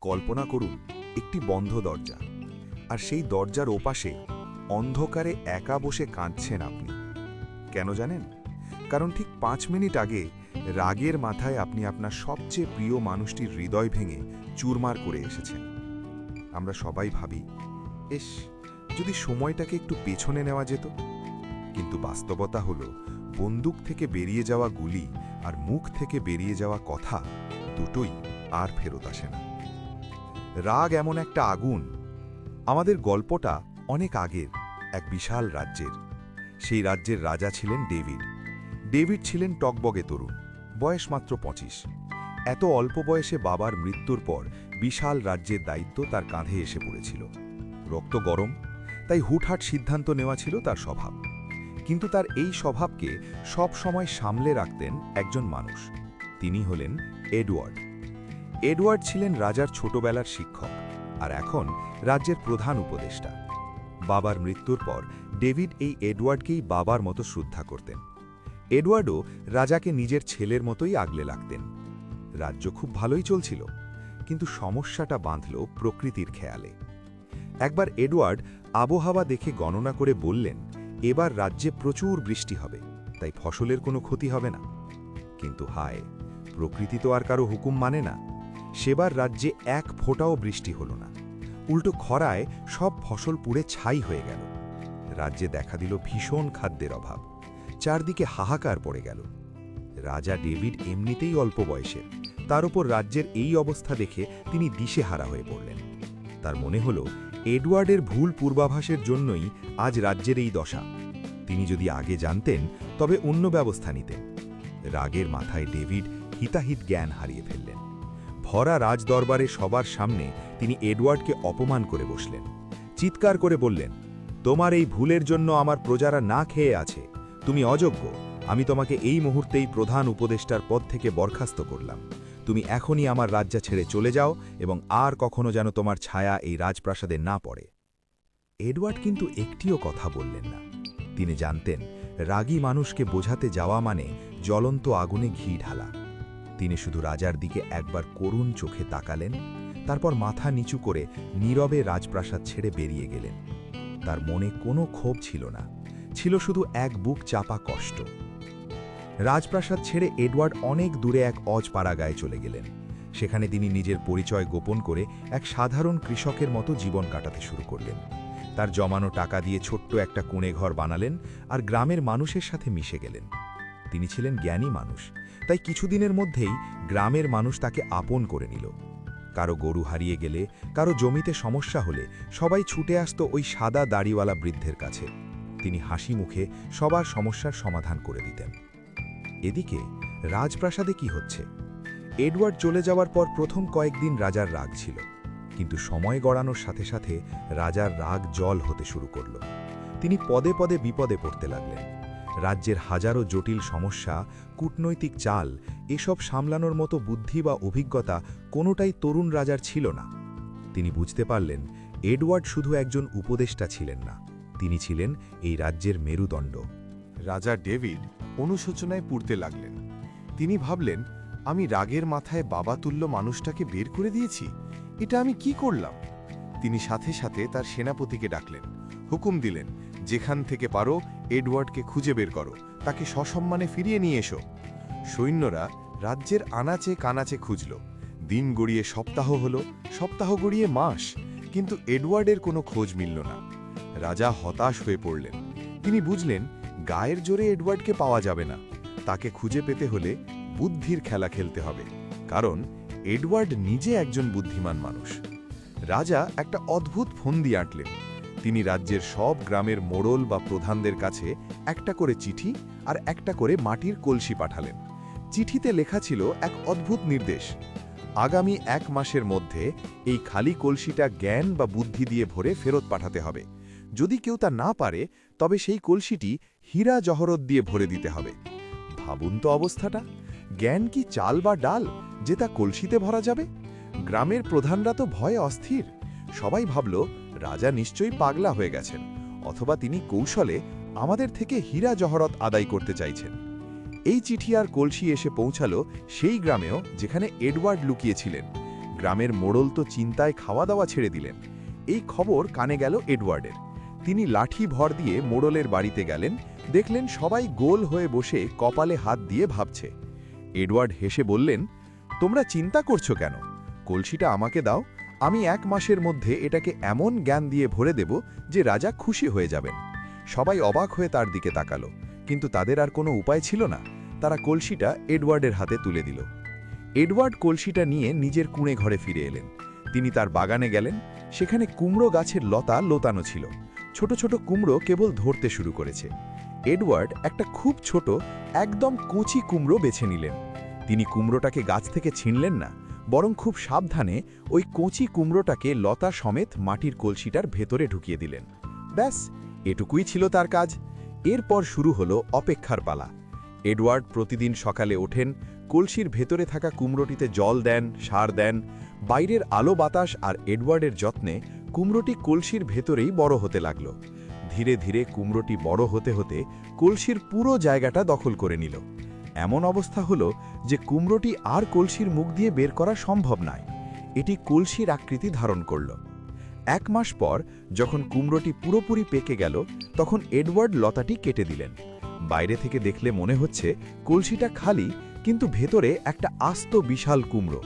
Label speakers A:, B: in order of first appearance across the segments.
A: কল্পনা করুন, একটি বন্ধ দরজা। আর সেই দরজার ওপাশে অন্ধকারে একা বসে কাঁদছেন আপনি। কেন জানেন? কারণ ঠিক পাঁচ মিনিট আগে রাগের মাথায় আপনি আপনার সবচেয়ে প্রিয় মানুষটির হৃদয় ভেঙে চুরমার করে এসেছেন। আমরা সবাই ভাবি এস যদি সময়টাকে একটু পেছনে নেওয়া যেত? কিন্তু বাস্তবতা হলো, বন্দুক থেকে বেরিয়ে যাওয়া গুলি আর মুখ থেকে বেরিয়ে যাওয়া কথা দুটোই আর ফেরত আসে না। রাগ এমন একটা আগুন। আমাদের গল্পটা অনেক আগের, এক বিশাল রাজ্যের। সেই রাজ্যের রাজা ছিলেন ডেভিড। ডেভিড ছিলেন টকবগে তরুণ, বয়স মাত্র পঁচিশ। এত অল্প বয়সে বাবার মৃত্যুর পর বিশাল রাজ্যের দায়িত্ব তার কাঁধে এসে পড়েছিল। রক্ত গরম, তাই হুটহাট সিদ্ধান্ত নেওয়া ছিল তার স্বভাব। কিন্তু তার এই স্বভাবকে সব সময় সামলে রাখতেন একজন মানুষ। তিনি হলেন এডওয়ার্ড। এডওয়ার্ড ছিলেন রাজার ছোটবেলার শিক্ষক আর এখন রাজ্যের প্রধান উপদেষ্টা। বাবার মৃত্যুর পর ডেভিড এই এডওয়ার্ডকেই বাবার মতো শ্রদ্ধা করতেন। এডওয়ার্ডও রাজাকে নিজের ছেলের মতোই আগলে লাগতেন রাজ্য খুব ভালোই চলছিল, কিন্তু সমস্যাটা বাঁধল প্রকৃতির খেয়ালে। একবার এডওয়ার্ড আবহাওয়া দেখে গণনা করে বললেন, এবার রাজ্যে প্রচুর বৃষ্টি হবে, তাই ফসলের কোনো ক্ষতি হবে না। কিন্তু হায়, প্রকৃতি তো আর কারও হুকুম মানে না। সেবার রাজ্যে এক ফোঁটাও বৃষ্টি হল না। উল্টো খরায় সব ফসল পুড়ে ছাই হয়ে গেল। রাজ্যে দেখা দিল ভীষণ খাদ্যের অভাব। চারদিকে হাহাকার পড়ে গেল। রাজা ডেভিড এমনিতেই অল্প বয়সের। তার উপর রাজ্যের এই অবস্থা দেখে তিনি দিশেহারা হয়ে পড়লেন। তার মনে হল, এডওয়ার্ডের ভুল পূর্বাভাসের জন্যই আজ রাজ্যের এই দশা। তিনি যদি আগে জানতেন, তবে অন্য ব্যবস্থা নিতেন। রাগের মাথায় ডেভিড হিতাহিত জ্ঞান হারিয়ে ফেললেন। ভরা রাজদরবারে সবার সামনে তিনি এডওয়ার্ডকে অপমান করে বসলেন। চিৎকার করে বললেন, তোমার এই ভুলের জন্য আমার প্রজারা না খেয়ে আছে। তুমি অযোগ্য। আমি তোমাকে এই মুহূর্তেই প্রধান উপদেষ্টার পদ থেকে বরখাস্ত করলাম। তুমি এখনই আমার রাজ্য ছেড়ে চলে যাও এবং আর কখনো যেন তোমার ছায়া এই রাজপ্রাসাদে না পড়ে এডওয়ার্ড কিন্তু একটিও কথা বললেন না। তিনি জানতেন, রাগী মানুষকে বোঝাতে যাওয়া মানে জ্বলন্ত আগুনে ঘি ঢালা। তিনি শুধু রাজার দিকে একবার করুণ চোখে তাকালেন, তারপর মাথা নিচু করে নীরবে রাজপ্রাসাদ ছেড়ে বেরিয়ে গেলেন। তার মনে কোনো ক্ষোভ ছিল না, ছিল শুধু এক বুক চাপা কষ্ট। রাজপ্রাসাদ ছেড়ে এডওয়ার্ড অনেক দূরে এক অজপাড়া গায়ে চলে গেলেন। সেখানে তিনি নিজের পরিচয় গোপন করে এক সাধারণ কৃষকের মতো জীবন কাটাতে শুরু করলেন। তার জমানো টাকা দিয়ে ছোট্ট একটা কুঁড়ে ঘর বানালেন আর গ্রামের মানুষের সাথে মিশে গেলেন। তিনি ছিলেন জ্ঞানী মানুষ, তাই কিছুদিনের মধ্যেই গ্রামের মানুষ তাকে আপন করে নিল। কারও গরু হারিয়ে গেলে, কারও জমিতে সমস্যা হলে সবাই ছুটে আসত ওই সাদা দাড়িওয়ালা বৃদ্ধের কাছে। তিনি হাসি মুখে সবার সমস্যার সমাধান করে দিতেন। এদিকে রাজপ্রাসাদে কি হচ্ছে? এডওয়ার্ড চলে যাওয়ার পর প্রথম কয়েকদিন রাজার রাগ ছিল, কিন্তু সময় গড়ানোর সাথে সাথে রাজার রাগ জল হতে শুরু করল। তিনি পদে পদে বিপদে পড়তে লাগলেন। রাজ্যের হাজারো জটিল সমস্যা, কূটনৈতিক চাল, এসব সামলানোর মতো বুদ্ধি বা অভিজ্ঞতা কোনোটাই তরুণ রাজার ছিল না। তিনি বুঝতে পারলেন, এডওয়ার্ড শুধু একজন উপদেষ্টা ছিলেন না, তিনি ছিলেন এই রাজ্যের মেরুদণ্ড।
B: রাজা ডেভিড অনুশোচনায় পুড়তে লাগলেন। তিনি ভাবলেন, আমি রাগের মাথায় বাবা তুল্য মানুষটাকে বের করে দিয়েছি? এটা আমি কি করলাম? তিনি সাথে সাথে তার সেনাপতিকে ডাকলেন, হুকুম দিলেন, যেখান থেকে পারো এডওয়ার্ডকে খুঁজে বের করো। তাকে সসম্মানে ফিরিয়ে নিয়ে এসো। সৈন্যরা রাজ্যের আনাচে কানাচে খুঁজল। দিন গড়িয়ে সপ্তাহ হল, সপ্তাহ গড়িয়ে মাস। কিন্তু এডওয়ার্ডের কোনো খোঁজ মিলল না। রাজা হতাশ হয়ে পড়লেন। তিনি বুঝলেন, গায়ের জোরে এডওয়ার্ডকে পাওয়া যাবে না। তাকে খুঁজে পেতে হলে বুদ্ধির খেলা খেলতে হবে। কারণ এডওয়ার্ড নিজে একজন বুদ্ধিমান মানুষ। রাজা একটা অদ্ভুত ফন্দি আঁটলেন। তিনি রাজ্যের সব গ্রামের মোড়ল বা প্রধানদের কাছে একটা করে চিঠি আর একটা করে মাটির কলসি পাঠালেন। চিঠিতে লেখা ছিল এক অদ্ভুত নির্দেশ। আগামী এক মাসের মধ্যে এই খালি কলসিটা জ্ঞান বা বুদ্ধি দিয়ে ভরে ফেরত পাঠাতে হবে। যদি কেউ তা না পারে, তবে সেই কলসিটি হীরা জহরত দিয়ে ভরে দিতে হবে। ভাবুন তো অবস্থাটা। জ্ঞান কি চাল বা ডাল যে তা কলসিতে ভরা যাবে? গ্রামের প্রধানরা তো ভয়ে অস্থির। সবাই ভাবল রাজা নিশ্চয়ই পাগলা হয়ে গেছেন, অথবা তিনি কৌশলে আমাদের থেকে হীরা জহরত আদায় করতে চাইছেন। এই চিঠি আর কলসি এসে পৌঁছালো সেই গ্রামেও যেখানে এডওয়ার্ড লুকিয়েছিলেন। গ্রামের মোড়ল তো চিন্তায় খাওয়া দাওয়া ছেড়ে দিলেন। এই খবর কানে গেল এডওয়ার্ডের। তিনি লাঠি ভর দিয়ে মোড়লের বাড়িতে গেলেন, দেখলেন সবাই গোল হয়ে বসে কপালে হাত দিয়ে ভাবছে। এডওয়ার্ড হেসে বললেন, তোমরা চিন্তা করছ কেন? কলসিটা আমাকে দাও আমি এক মাসের মধ্যে এটাকে এমন জ্ঞান দিয়ে ভরে দেব যে রাজা খুশি হয়ে যাবেন। সবাই অবাক হয়ে তার দিকে তাকালো, কিন্তু তাদের আর কোনো উপায় ছিল না। তারা কলসিটা এডওয়ার্ডের হাতে তুলে দিল। এডওয়ার্ড কলসিটা নিয়ে নিজের কুঁড়ে ঘরে ফিরে এলেন। তিনি তার বাগানে গেলেন, সেখানে কুমড়ো গাছের লতা লোতানো ছিল। ছোট ছোট কুমড়ো কেবল ধরতে শুরু করেছে। এডওয়ার্ড একটা খুব ছোট, একদম কচি কুমড়ো বেছে নিলেন। তিনি কুমড়োটাকে গাছ থেকে ছিঁড়লেন না বরং খুব সাবধানে ওই কচি কুমড়োটাকে লতা সমেত মাটির কলসিটার ভেতরে ঢুকিয়ে দিলেন। ব্যাস, এটুকুই ছিল তার কাজ। এরপর শুরু হলো অপেক্ষার পালা। এডওয়ার্ড প্রতিদিন সকালে ওঠেন, কলসির ভেতরে থাকা কুমড়োটিতে জল দেন, সার দেন, বাইরের আলো বাতাস আর এডওয়ার্ডের যত্নে কুমড়োটি কলসির ভেতরেই বড় হতে লাগল। ধীরে ধীরে কুমড়োটি বড় হতে হতে কলসির পুরো জায়গাটা দখল করে নিল। এমন অবস্থা হলো যে কুমড়োটি আর কলসির মুখ দিয়ে বের করা সম্ভব নয়। এটি কলসির আকৃতি ধারণ করল। এক মাস পর যখন কুমড়োটি পুরোপুরি পেকে গেল, তখন এডওয়ার্ড লতাটি কেটে দিলেন। বাইরে থেকে দেখলে মনে হচ্ছে কলসিটা খালি, কিন্তু ভেতরে একটা আস্ত বিশাল কুমড়ো।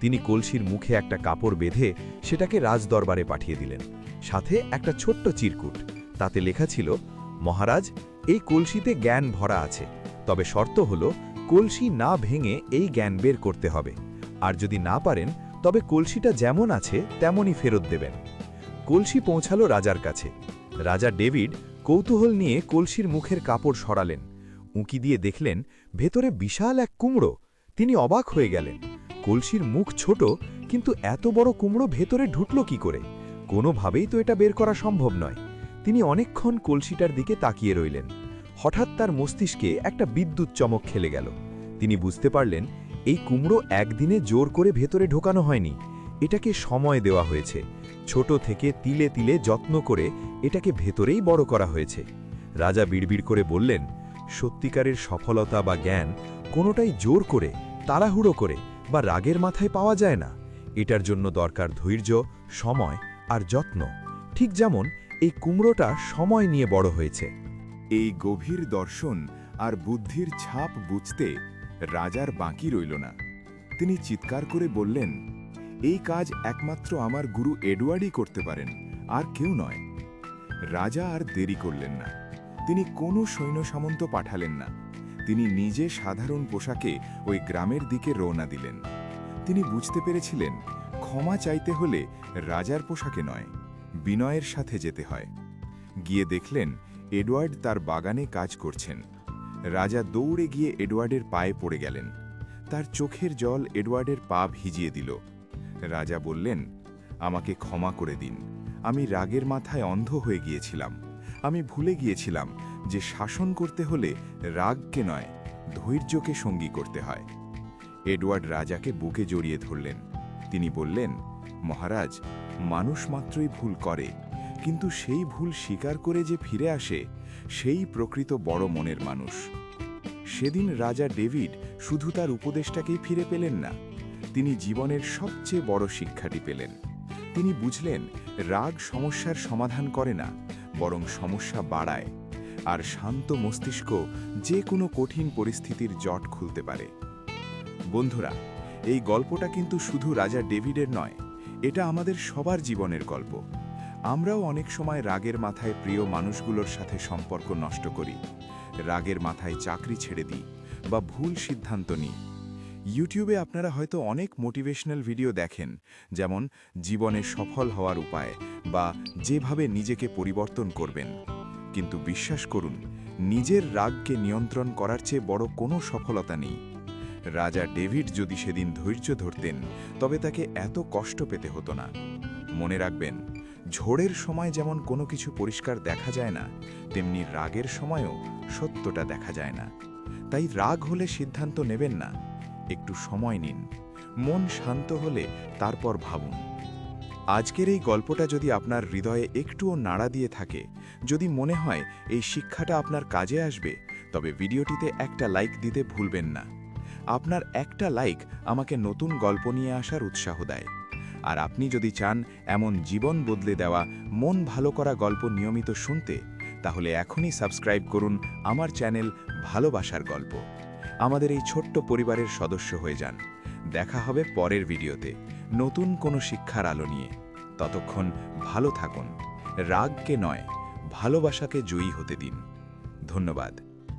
B: তিনি কলসির মুখে একটা কাপড় বেঁধে সেটাকে রাজদরবারে পাঠিয়ে দিলেন। সাথে একটা ছোট্ট চিরকুট। তাতে লেখা ছিল, মহারাজ, এই কলসিতে জ্ঞান ভরা আছে। তবে শর্ত হল, কলসি না ভেঙে এই জ্ঞান বের করতে হবে। আর যদি না পারেন, তবে কলসিটা যেমন আছে, তেমনই ফেরত দেবেন। কলসি পৌঁছালো রাজার কাছে। রাজা ডেভিড কৌতূহল নিয়ে কলসির মুখের কাপড় সরালেন। উঁকি দিয়ে দেখলেন, ভেতরে বিশাল এক কুমড়ো। তিনি অবাক হয়ে গেলেন। কলসির মুখ ছোট, কিন্তু এত বড় কুমড়ো ভেতরে ঢুটল কি করে? কোনোভাবেই তো এটা বের করা সম্ভব নয়। তিনি অনেকক্ষণ কলসিটার দিকে তাকিয়ে রইলেন। হঠাৎ তার মস্তিষ্কে একটা বিদ্যুৎ চমক খেলে গেল। তিনি বুঝতে পারলেন, এই কুমড়ো একদিনে জোর করে ভেতরে ঢোকানো হয়নি। এটাকে সময় দেওয়া হয়েছে। ছোট থেকে তিলে তিলে যত্ন করে এটাকে ভেতরেই বড় করা হয়েছে। রাজা বিড়বিড় করে বললেন, সত্যিকারের সফলতা বা জ্ঞান কোনোটাই জোর করে, তাড়াহুড়ো করে বা রাগের মাথায় পাওয়া যায় না। এটার জন্য দরকার ধৈর্য, সময় আর যত্ন। ঠিক যেমন এই কুমড়োটা সময় নিয়ে বড় হয়েছে।
C: এই গভীর দর্শন আর বুদ্ধির ছাপ বুঝতে রাজার বাকি রইল না। তিনি চিৎকার করে বললেন, এই কাজ একমাত্র আমার গুরু এডওয়ার্ডই করতে পারেন, আর কেউ নয়। রাজা আর দেরি করলেন না। তিনি কোনো সৈন্য সামন্ত পাঠালেন না। তিনি নিজে সাধারণ পোশাকে ওই গ্রামের দিকে রওনা দিলেন। তিনি বুঝতে পেরেছিলেন, ক্ষমা চাইতে হলে রাজার পোশাকে নয়, বিনয়ের সাথে যেতে হয়। গিয়ে দেখলেন এডওয়ার্ড তার বাগানে কাজ করছেন। রাজা দৌড়ে গিয়ে এডওয়ার্ডের পায়ে পড়ে গেলেন। তার চোখের জল এডওয়ার্ডের পা ভিজিয়ে দিল। রাজা বললেন, আমাকে ক্ষমা করে দিন। আমি রাগের মাথায় অন্ধ হয়ে গিয়েছিলাম। আমি ভুলে গিয়েছিলাম যে শাসন করতে হলে রাগকে নয়, ধৈর্যকে সঙ্গী করতে হয়। এডওয়ার্ড রাজাকে বুকে জড়িয়ে ধরলেন। তিনি বললেন, মহারাজ, মানুষ মাত্রই ভুল করে। কিন্তু সেই ভুল স্বীকার করে যে ফিরে আসে, সেই প্রকৃত বড় মনের মানুষ। সেদিন রাজা ডেভিড শুধু তার উপদেশটাকেই ফিরে পেলেন না, তিনি জীবনের সবচেয়ে বড় শিক্ষাটি পেলেন। তিনি বুঝলেন, রাগ সমস্যার সমাধান করে না, বরং সমস্যা বাড়ায়, আর শান্ত মস্তিষ্ক যে কোনো কঠিন পরিস্থিতির জট খুলতে পারে। বন্ধুরা, এই গল্পটা কিন্তু শুধু রাজা ডেভিডের নয়, এটা আমাদের সবার জীবনের গল্প। আমরাও অনেক সময় রাগের মাথায় প্রিয় মানুষগুলোর সাথে সম্পর্ক নষ্ট করি। রাগের মাথায় চাকরি ছেড়ে দিই বা ভুল সিদ্ধান্ত নিই। ইউটিউবে আপনারা হয়তো অনেক মোটিভেশনাল ভিডিও দেখেন, যেমন জীবনে সফল হওয়ার উপায় বা যেভাবে নিজেকে পরিবর্তন করবেন। কিন্তু বিশ্বাস করুন, নিজের রাগকে নিয়ন্ত্রণ করার চেয়ে বড় কোনো সফলতা নেই। রাজা ডেভিড যদি সেদিন ধৈর্য ধরতেন, তবে তাকে এত কষ্ট পেতে হতো না। মনে রাখবেন ঝড়ের সময় যেমন কোনো কিছু পরিষ্কার দেখা যায় না, তেমনি রাগের সময়ও সত্যটা দেখা যায় না। তাই রাগ হলে সিদ্ধান্ত নেবেন না, একটু সময় নিন, মন শান্ত হলে তারপর ভাবুন। আজকের এই গল্পটা যদি আপনার হৃদয়ে একটুও নাড়া দিয়ে থাকে, যদি মনে হয় এই শিক্ষাটা আপনার কাজে আসবে, তবে ভিডিওটিতে একটা লাইক দিতে ভুলবেন না। আপনার একটা লাইক আমাকে নতুন গল্প নিয়ে আসার উৎসাহ দেয়। আর আপনি যদি চান এমন জীবন বদলে দেওয়া, মন ভালো করা গল্প নিয়মিত শুনতে, তাহলে এখনই সাবস্ক্রাইব করুন আমার চ্যানেল ভালোবাসার গল্প। আমাদের এই ছোট্ট পরিবারের সদস্য হয়ে যান। দেখা হবে পরের ভিডিওতে। নতুন কোনো শিক্ষার আলো নিয়ে। ততক্ষণ ভালো থাকুন। রাগকে নয়, ভালোবাসাকে জয়ী হতে দিন। ধন্যবাদ।